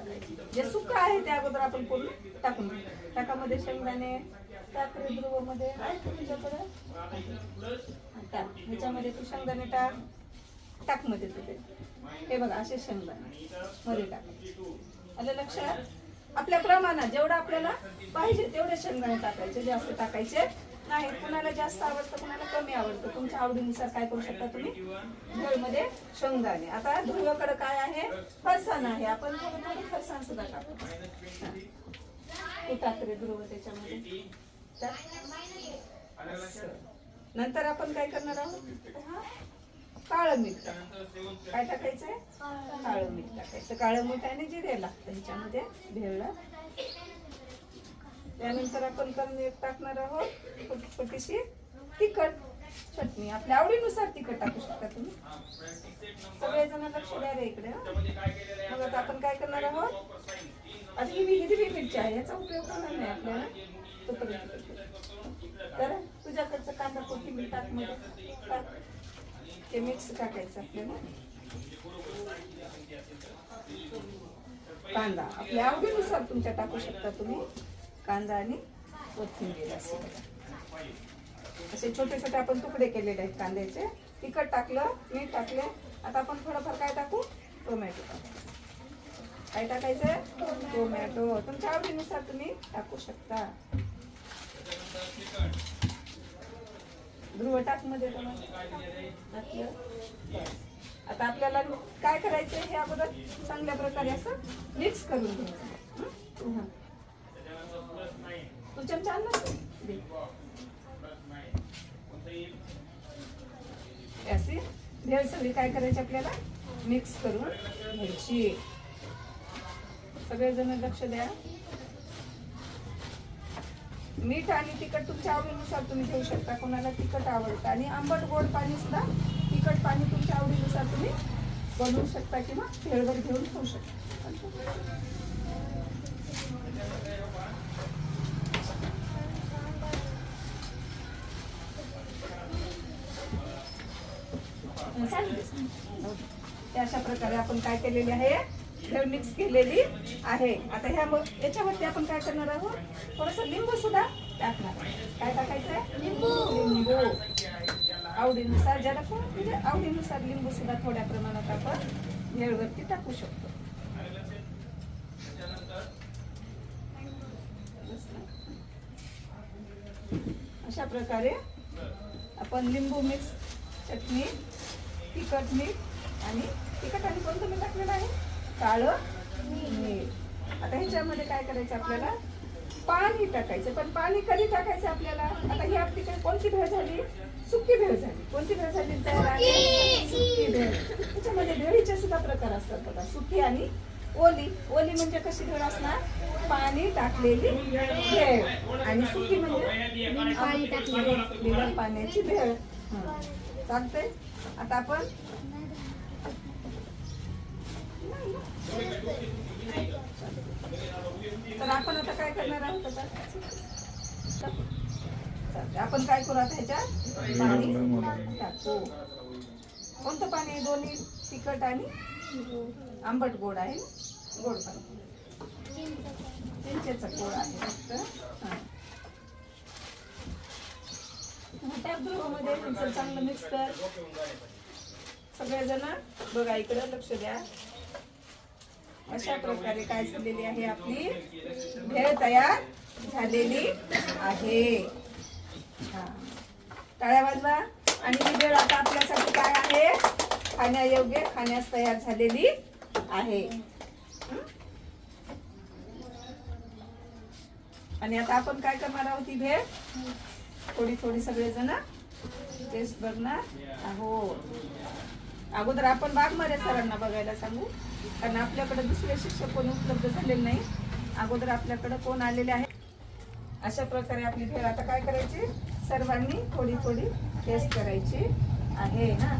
टाकायची जे सुका आहे ते अगोदर आपण पूर्ण टाकून टाकामध्ये शेंगदाणे साखरे ध्रुवमध्ये आहे तुझ्याकडे टाक. ह्याच्यामध्ये तू शेंगदाणे टाक. टाकमध्ये तुझे हे बघा असे शेंगदाणे. मध्ये टाक. आलं लक्षात? आपल्या प्रमाणात जेवढं आपल्याला पाहिजे तेवढे शेंगदाणे टाकायचे. जास्त टाकायचे नाही कुणाला जास्त आवडतं कुणाला कमी आवडतं. तुमच्या आवडीनुसार काय करू शकता तुम्ही? भेळमध्ये शेंगदाणे आता ध्रुवाकडे काय आहे? फरसाण आहे. आपण थोडं थोडं फरसाण सुद्धा टाकू हा. तू टाक रे ध्रुव त्याच्यामध्ये. नंतर आपण काय करणार आहोत. काळं मीठ. काय टाकायचंय? काळं मीठ. टाकायचं. काळं मीठ आणि जिरे लागतं ह्याच्यामध्ये. भेळला त्यानंतर आपण करून टाकणार आहोत छोटी छोटीशी तिखट चटणी. आपल्या आवडीनुसार तिखट टाकू शकता तुम्ही. सगळेजण लक्ष द्या रे इकडे मग आता आपण काय करणार आहोत? आता ही हिरवी मिरची आहे याचा उपयोग करणार नाही आपल्याला. तोपर्यंत तर तुझ्याकडचं कांदा कोथिंबीर टाकमध्ये. टाक. ते मिक्स टाकायचं आपल्याला. कांदा. आपल्या आवडीनुसार तुमच्या टाकू शकता तुम्ही. कांदा आणि कोथिंबीर असे. असे छोटे छोटे आपण तुकडे केलेले आहेत कांद्याचे. तिखट टाकलं मीठ टाकले. आता आपण थोडंफार काय टाकू? टोमॅटो टाकू. काय टाकायचं? टोमॅटो. तुमच्या आवडीनुसार तुम्ही टाकू शकता. ध्रुव टाकमध्ये टाकलं. आता आपल्याला काय करायचं हे अगोदर चांगल्या प्रकारे असं मिक्स करून घ्यायचं तू चमचा आणला का? भेळ सगळी. काय करायची आपल्याला? मिक्स करून घ्यायची सगळेजण लक्ष द्या. मीठ आणि तिखट तुमच्या आवडीनुसार तुम्ही घेऊ शकता. कोणाला तिखट आवडतं. आणि आंबट गोड पाणी सुद्धा तिखट पाणी तुमच्या आवडीनुसार तुम्ही बनवू शकता किंवा खेळभर घेऊन खाऊ शकता. अशा प्रकारे आपण काय केलेली आहे? भेळ मिक्स केलेली आहे. आता ह्या याच्यावरती आपण काय करणार आहोत? थोडस लिंबू सुद्धा टाकणार. काय टाकायचंय लिंबू. आवडीनुसार ज्याला कोण म्हणजे आवडीनुसार लिंबू सुद्धा थोड्या प्रमाणात आपण भेळवरती टाकू शकतो. अशा प्रकारे आपण लिंबू मिक्स चटणी तिखट मीठ आणि तिखट आणि कोणतं मीठ टाकलेलं आहे? काळं मीठ. आता ह्याच्यामध्ये काय करायचं आपल्याला? पाणी टाकायचं. पण पाणी कधी टाकायचं आपल्याला? आता ही आपली काय कोणती भेळ झाली? सुकी भेळ झाली. कोणती भेळ झाली? सुकी. भेळ. त्याच्यामध्ये भेळीचे सुद्धा प्रकार असतात बघा. सुकी आणि ओली. ओली म्हणजे कशी भेळ असणार? पाणी टाकलेली भेळ. आणि सुकी म्हणजे पाण्याची भेळ. चालतंय. आता आपण तर आपण आता काय करणार आहोत आता? आपण काय करू आता ह्याच्यात? पाणी टाकू. कोणतं पाणी आहे? दोन्ही तिखट आणि आंबट गोड आहे गोड पाणी. चिंचेचा गोड आहे फक्त. मध्ये तुमचं चांगलं मिक्स कर सगळेजण बघा इकडं लक्ष द्या. अशा प्रकारे काय झालेली आहे आपली भेळ तयार झालेली आहे. छान. टाळ्या वाजवा. आणि ही भेळ आता आपल्यासाठी काय आहे? खाण्यायोग्य खाण्यास तयार झालेली आहे. आणि आता आपण काय करणार आहोत ही भेळ? थोडी थोडी सगळेजण टेस्ट बघणार. हो अगोदर आपण बागमारे सरांना बघायला सांगू. कारण आपल्याकडे दुसरे शिक्षक कोणी उपलब्ध झालेले नाही. अगोदर आपल्याकडे कोण आलेले आहे अशा प्रकारे आपली भेळ आता काय करायची? सर्वांनी थोडी थोडी टेस्ट करायची आहे ना?